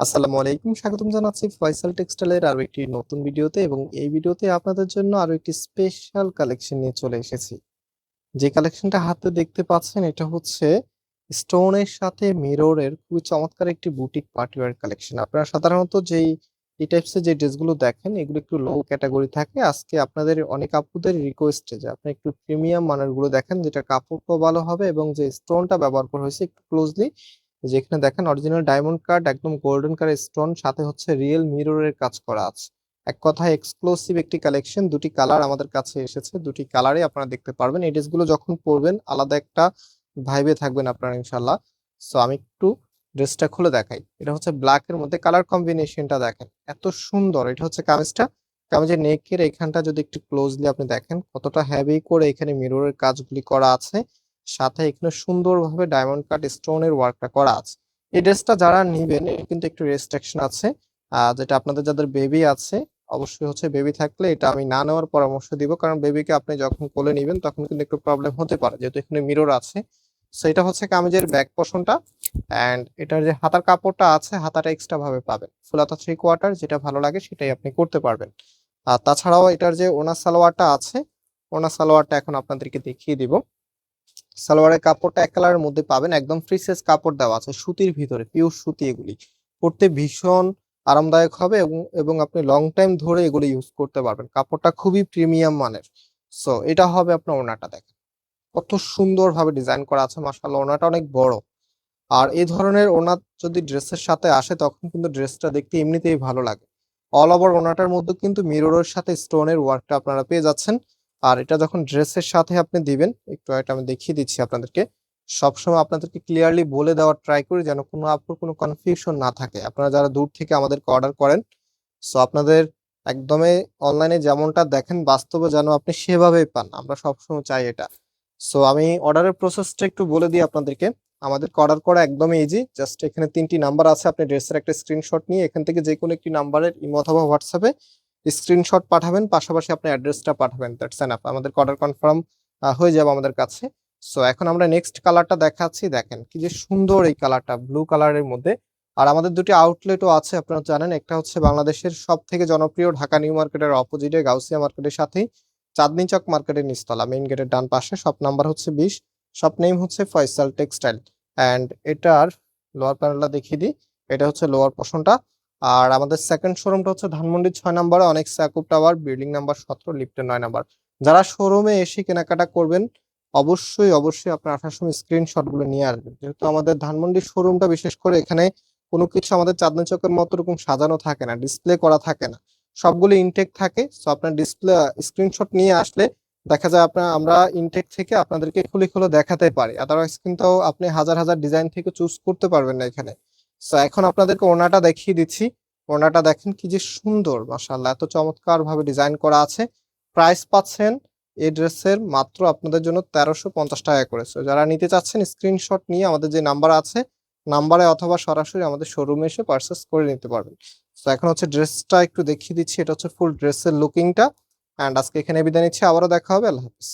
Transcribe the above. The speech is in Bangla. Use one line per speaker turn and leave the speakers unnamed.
আসসালামু আলাইকুম, স্বাগতম জানাচ্ছি ফয়সাল টেক্সটাইলের আরও একটি নতুন ভিডিওতে এবং এই ভিডিওতে আপনাদের জন্য আরও একটি স্পেশাল কালেকশন নিয়ে চলে এসেছি। যে কালেকশনটা হাতে দেখতে পাচ্ছেন, এটা হচ্ছে স্টোনের সাথে মিররের খুবই চমৎকার একটি বুটিক পার্টিওয়ার কালেকশন আপনারা সাধারণত যেই, এই টাইপসের যে ড্রেসগুলো দেখেন, এগুলো একটু লো ক্যাটাগরি থাকে। আজকে আপনাদের অনেক আপুদের রিকোয়েস্টে যে আপনি একটু প্রিমিয়াম মানেরগুলো দেখেন, যেটা কাপড়টাও ভালো হবে এবং যে স্টোনটা ব্যবহার করা হয়েছে, একটু ক্লোজলি যেখানে দেখেন অরিজিনাল ডায়মন্ড কাট একদম গোল্ডেন কালার স্টোন সাথে হচ্ছে রিয়েল মিররের কাজ করা আছে। এক কথায় এক্সক্লুসিভ একটি কালেকশন দুটি কালার আমাদের কাছে এসেছে, দুটি কালারে আপনারা দেখতে পারবেন। এই ড্রেসগুলো যখন পরবেন, আলাদা একটা ভাইবে থাকবেন আপনারা ইনশাল্লাহ সো আমি একটু ড্রেসটা খুলে দেখাই। এটা হচ্ছে ব্ল্যাক এর মধ্যে কালার কম্বিনেশনটা দেখেন। এত সুন্দর। এটা হচ্ছে কামিজটা। কামিজের নেকের এখানটা যদি একটু ক্লোজলি আপনি দেখেন, কতটা হেভি করে এখানে মিররের কাজগুলি করা আছে। সাথে এখানে সুন্দরভাবে ডায়মন্ড কাট স্টোনের ওয়ার্কটা করা আছে। এই ড্রেসটা যারা নিবেন কিন্তু একটু রেস্ট্রিকশন আছে। যেটা আপনাদের যাদের বেবি আছে, অবশ্যই হচ্ছে বেবি থাকলে এটা আমি না নেওয়ার পরামর্শ দিব। কারণ বেবিকে আপনি যখন কোলে নিবেন, তখন কিন্তু একটু প্রবলেম হতে পারে। যেহেতু এখানে মিরর আছে। সো এটা হচ্ছে কামিজের ব্যাক পোর্শনটা অ্যান্ড এটার যে হাতার কাপড়টা আছে, হাতাটা এক্সট্রা ভাবে পাবেন। ফুল হাতা থ্রি কোয়ার্টার যেটা ভালো লাগে, সেটাই আপনি করতে পারবেন। আর তাছাড়াও এটার যে ওনা সালোয়ারটা আছে ওনা সালোয়ারটা এখন আপনাদেরকে দেখিয়ে দিব। সালোয়ারের কাপড়টা এক কালারের মধ্যে পাবেন। একদম ফ্রি সাইজ কাপড় দেওয়া আছে, সুতির ভিতরে পিওর সুতি এগুলি। পরতে ভীষণ আরামদায়ক হবে এবং এবং আপনি লং টাইম ধরে এগুলো ইউজ করতে পারবেন। কাপড়টা খুবই প্রিমিয়াম মানের। সো এটা হবে আপনার ওনাটা দেখেন। কত সুন্দর ভাবে ডিজাইন করা আছে, মাশাআল্লাহ, ওনাটা অনেক বড়। আর এই ধরনের ওনা যদি ড্রেসের সাথে আসে, তখন কিন্তু ড্রেসটা দেখতে এমনিতেই ভালো লাগে। অল ওভার ওনাটার মধ্যে কিন্তু মিররের সাথে স্টোনের ওয়ার্কটা আপনারা পেয়ে যাচ্ছেন। আর এটা যখন ড্রেসের সাথে আপনি দিবেন, একটু এটা আমি দেখিয়ে দিচ্ছি আপনাদেরকে। সবসময় আপনাদেরকে ক্লিয়ারলি বলে দেওয়ার ট্রাই করি যেন কোনো আপুর কোনো কনফিউশন না থাকে। আপনারা যারা দূর থেকে আমাদেরকে অর্ডার করেন সো আপনাদের একদমই অনলাইনে যেমনটা দেখেন, বাস্তবে যেন আপনি সেভাবেই পান। আমরা সবসময় চাই এটা। সো আমি অর্ডারের প্রসেসটা একটু বলে দিই আপনাদেরকে। আমাদেরকে অর্ডার করা একদমই ইজি জাস্ট এখানে তিনটি নাম্বার আছে। আপনি ড্রেসের একটা স্ক্রিনশট নিয়ে এখান থেকে যে কোনো একটি নাম্বারের ইমো অথবা হোয়াটসঅ্যাপে স্ক্রিনশট পাঠাবেন, পাশাপাশি আপনি অ্যাড্রেসটা পাঠাবেন। দ্যাটস এনাফ আমাদের অর্ডার কনফার্ম হয়ে যাবে আমাদের কাছে। সো এখন আমরা নেক্সট কালারটা দেখাচ্ছি। দেখেন কি যে সুন্দর এই কালারটা ব্লু কালারের মধ্যে। আর আমাদের দুটি আউটলেটও আছে, আপনারা জানেন। একটা হচ্ছে বাংলাদেশের সব থেকে জনপ্রিয় ঢাকা নিউ মার্কেটের অপোজিটে গাউসিয়া মার্কেটের সাথেই। চাঁদনি চক মার্কেটের নিচতলা মেইন গেটের ডান পাশে শপ নাম্বার হচ্ছে বিশ। শপ নেম হচ্ছে ফয়সাল টেক্সটাইল অ্যান্ড এটার লোয়ার প্যানেলটা দেখিয়ে দিই। এটা হচ্ছে লোয়ার পোর্শনটা আর আমাদের সেকেন্ড শোরুমটা হচ্ছে ধানমন্ডি ছয় নম্বরে, অনেক স্যাকুপ টাওয়ার বিল্ডিং নাম্বার সতেরো লিফটের নয় নাম্বার যারা শোরুমে এসে কেনাকাটা করবেন, অবশ্যই অবশ্যই আপনার আসার সময় স্ক্রিনশটগুলো নিয়ে আসবেন। যেহেতু আমাদের ধানমন্ডি শোরুমটা বিশেষ করে এখানে কোনো কিছু আমাদের চাঁদনি চকের মতো এরকম সাজানো থাকে না ডিসপ্লে করা থাকে না। সবগুলো ইনটেক থাকে সো আপনার ডিসপ্লে স্ক্রিনশট নিয়ে আসলে দেখা যায় আপনার, আমরা ইনটেক থেকে আপনাদেরকে খুলে খুলে দেখাতে পারি। আদারওয়াইজ কিন্তু আপনি হাজার হাজার ডিজাইন থেকে চুজ করতে পারবেন না এখানে। সো এখন আপনাদেরকে ওনাটা দেখিয়ে দিচ্ছি। ওনাটা দেখেন কি যে সুন্দর, মাশাআল্লাহ। এত চমৎকার ভাবে ডিজাইন করা আছে। প্রাইস পাচ্ছেন এই ড্রেসের মাত্র আপনাদের জন্য তেরোশো পঞ্চাশ টাকা করেছে যারা নিতে চাচ্ছেন স্ক্রিনশট নিয়ে আমাদের যে নাম্বার আছে, নাম্বারে অথবা সরাসরি আমাদের শোরুমে এসে পারচেস করে নিতে পারবেন। তো এখন হচ্ছে ড্রেসটা একটু দেখিয়ে দিচ্ছি। এটা হচ্ছে ফুল ড্রেসের লুকিংটা অ্যান্ড আজকে এখানে বিদায় নিচ্ছি। আবারও দেখা হবে। আল্লাহ হাফিজ।